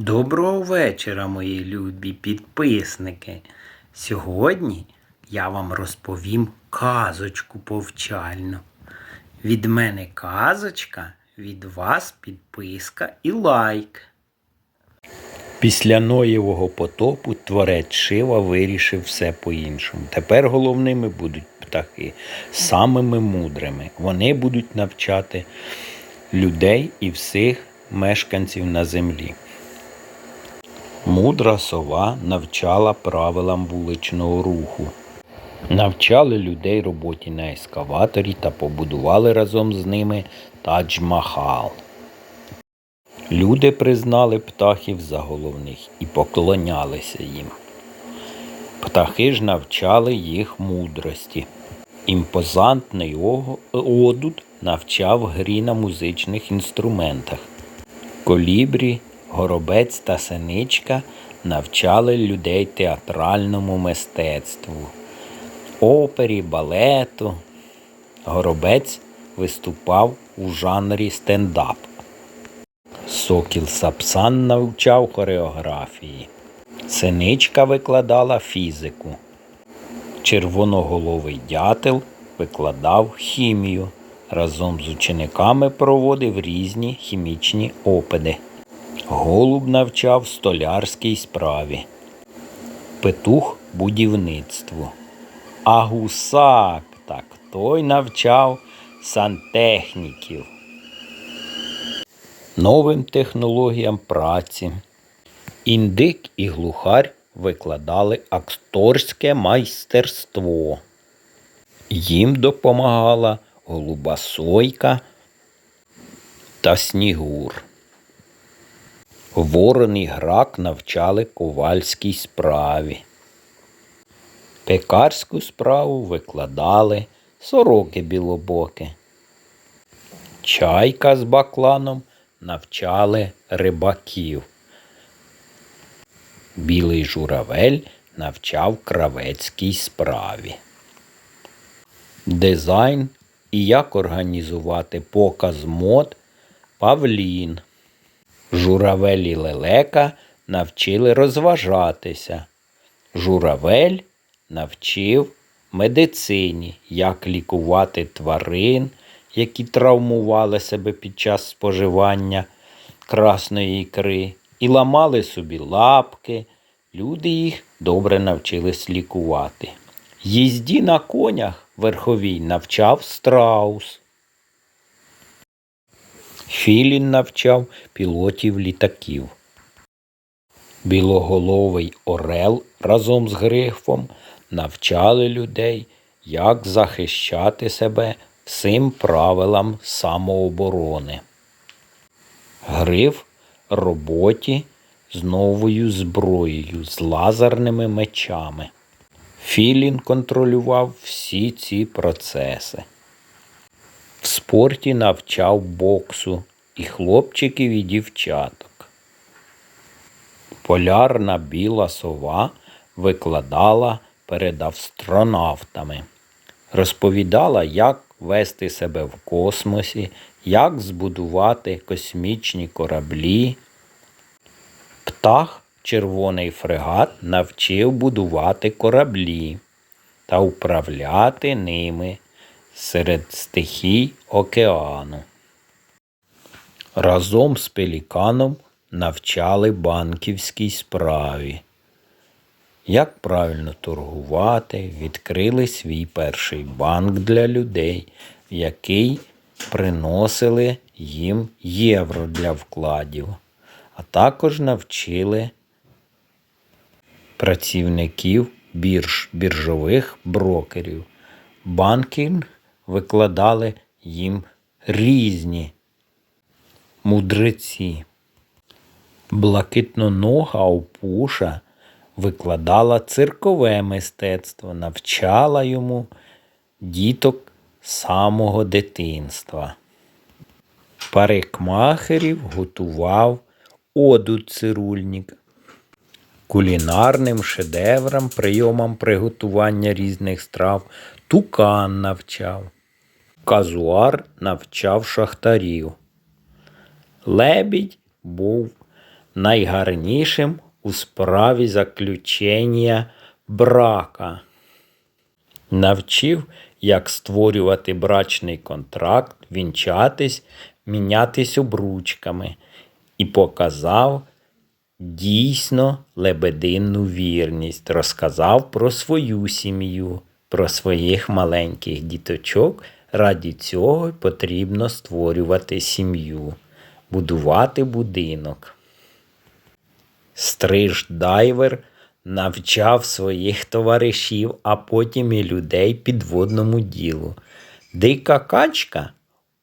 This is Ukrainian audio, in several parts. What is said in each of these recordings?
Доброго вечора, мої любі підписники. Сьогодні я вам розповім казочку повчальну. Від мене казочка, від вас підписка і лайк. Після Ноєвого потопу творець Шива вирішив все по-іншому. Тепер головними будуть птахи, самими мудрими. Вони будуть навчати людей і всіх мешканців на землі. Мудра сова навчала правилам вуличного руху. Навчали людей роботі на ескаваторі та побудували разом з ними Тадж-Махал. Люди признали птахів за головних і поклонялися їм. Птахи ж навчали їх мудрості. Імпозантний одуд навчав грі на музичних інструментах. Колібрі, горобець та синичка навчали людей театральному мистецтву, опері, балету. Горобець виступав у жанрі стендап. Сокіл Сапсан навчав хореографії. Синичка викладала фізику. Червоноголовий дятел викладав хімію. Разом з учениками проводив різні хімічні опити. Голуб навчав столярській справі. Петух будівництву. А гусак так той навчав сантехніків. Новим технологіям праці. Індик і глухарь викладали акторське майстерство. Їм допомагала голуба сойка та снігур. Ворон і грак навчали ковальській справі. Пекарську справу викладали сороки білобоки. Чайка з бакланом навчали рибаків. Білий журавель навчав кравецькій справі. Дизайн і як організувати показ мод Павлін. Журавель і лелека навчили розважатися. Журавель навчив медицині, як лікувати тварин, які травмували себе під час споживання красної ікри, і ламали собі лапки. Люди їх добре навчились лікувати. Їзді на конях верховій навчав страус. Філін навчав пілотів літаків. Білоголовий орел разом з грифом навчали людей, як захищати себе всім правилам самооборони. Гриф роботі з новою зброєю, з лазерними мечами. Філін контролював всі ці процеси. Спорті навчав боксу і хлопчиків, і дівчаток. Полярна біла сова викладала перед астронавтами, розповідала, як вести себе в космосі, як збудувати космічні кораблі. Птах червоний фрегат навчив будувати кораблі та управляти ними серед стихій океану. Разом з пеліканом навчали банківській справі. Як правильно торгувати, відкрили свій перший банк для людей, який приносили їм євро для вкладів, а також навчили працівників бірж, біржових брокерів. Банкінг викладали їм різні мудреці. Блакитнонога опуша викладала циркове мистецтво, навчала йому діток самого дитинства. Парикмахерів готував оду цирульник. Кулінарним шедеврам, прийомам приготування різних страв тукан навчав. Казуар навчав шахтарів. Лебідь був найгарнішим у справі заключення брака. Навчив, як створювати брачний контракт, вінчатись, мінятись обручками і показав дійсно лебединну вірність, розказав про свою сім'ю, про своїх маленьких діточок. Раді цього потрібно створювати сім'ю, будувати будинок. Стриж дайвер навчав своїх товаришів, а потім і людей підводному ділу. Дика качка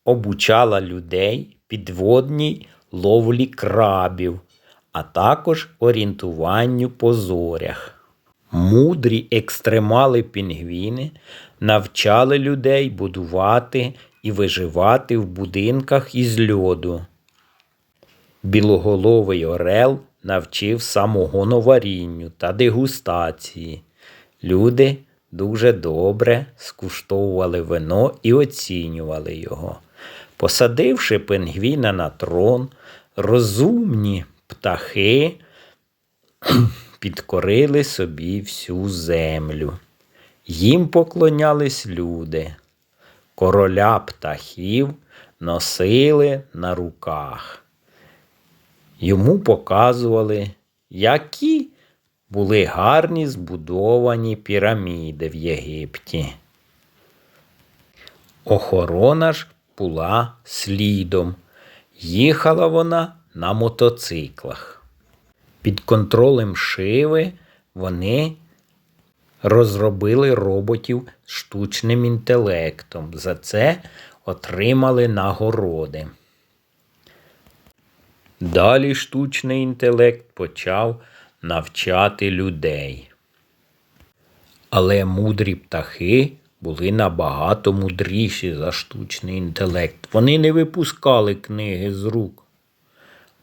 обучала людей підводній ловлі крабів, а також орієнтуванню по зорях. Мудрі екстремали пінгвіни навчали людей будувати і виживати в будинках із льоду. Білоголовий орел навчив самогоноварінню та дегустації. Люди дуже добре скуштовували вино і оцінювали його. Посадивши пингвіна на трон, розумні птахи підкорили собі всю землю. Їм поклонялись люди. Короля птахів носили на руках. Йому показували, які були гарні збудовані піраміди в Єгипті. Охорона ж була слідом. Їхала вона на мотоциклах. Під контролем Шиви вони розробили роботів штучним інтелектом. За це отримали нагороди. Далі штучний інтелект почав навчати людей. Але мудрі птахи були набагато мудріші за штучний інтелект. Вони не випускали книги з рук.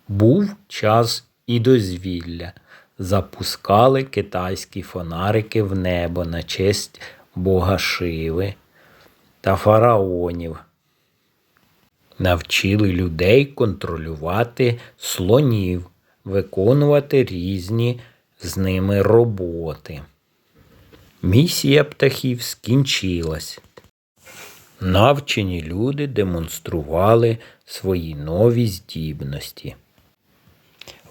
Був час і дозвілля. Запускали китайські фонарики в небо на честь Бога Шиви та фараонів. Навчили людей контролювати слонів, виконувати різні з ними роботи. Місія птахів скінчилась. Навчені люди демонстрували свої нові здібності.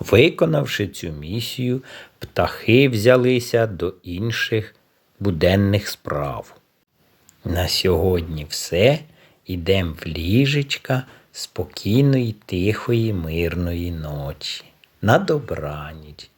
Виконавши цю місію, птахи взялися до інших буденних справ. На сьогодні все. Ідем в ліжечка спокійної, тихої, мирної ночі. На добраніч.